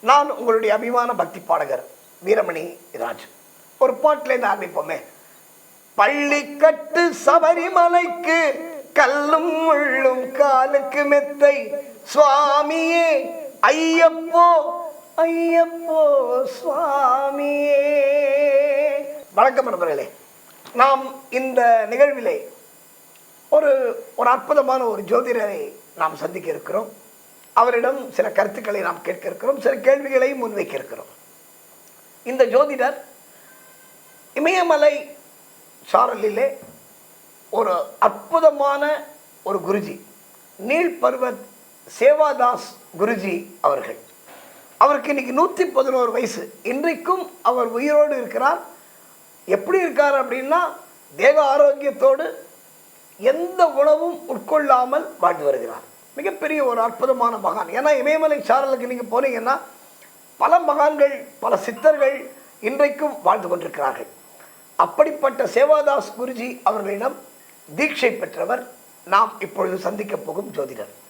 நான் உங்களுடைய அபிமான பக்தி பாடகர் வீரமணி ராஜ். ஒரு பாட்டிலேருந்து ஆரம்பிப்போமே. பள்ளிக்கட்டு சபரிமலைக்கு கல்லும் முள்ளும் காலுக்கு மெத்தை. சுவாமியே ஐயப்போ ஐயப்போ சுவாமியே. வணக்கம் நண்பர்களே. நாம் இந்த நிகழ்விலே ஒரு ஒரு அற்புதமான ஒரு ஜோதிடரை நாம் சந்திக்க இருக்கிறோம். அவரிடம் சில கருத்துக்களை நாம் கேட்க இருக்கிறோம் சில கேள்விகளையும் முன்வைக்க இருக்கிறோம் இந்த ஜோதிடர் இமயமலை சாரலிலே ஒரு அற்புதமான ஒரு குருஜி நீல் பர்வத் சேவாதாஸ் குருஜி அவர்கள். அவருக்கு இன்னைக்கு நூற்றி பதினோரு வயசு. இன்றைக்கும் அவர் உயிரோடு இருக்கிறார். எப்படி இருக்கார் அப்படின்னா தேக ஆரோக்கியத்தோடு எந்த உணவும் உட்கொள்ளாமல் வாழ்ந்து வருகிறார். மிகப்பெரிய ஒரு அற்புதமான மகான். ஏன்னா இமயமலை சாரலுக்கு நீங்கள் போனீங்கன்னா பல மகான்கள் பல சித்தர்கள் இன்றைக்கும் வாழ்ந்து கொண்டிருக்கிறார்கள். அப்படிப்பட்ட சேவாதாஸ் குருஜி அவர்களிடம் தீட்சை பெற்றவர் நாம் இப்பொழுது சந்திக்கப் போகும் ஜோதிடர்.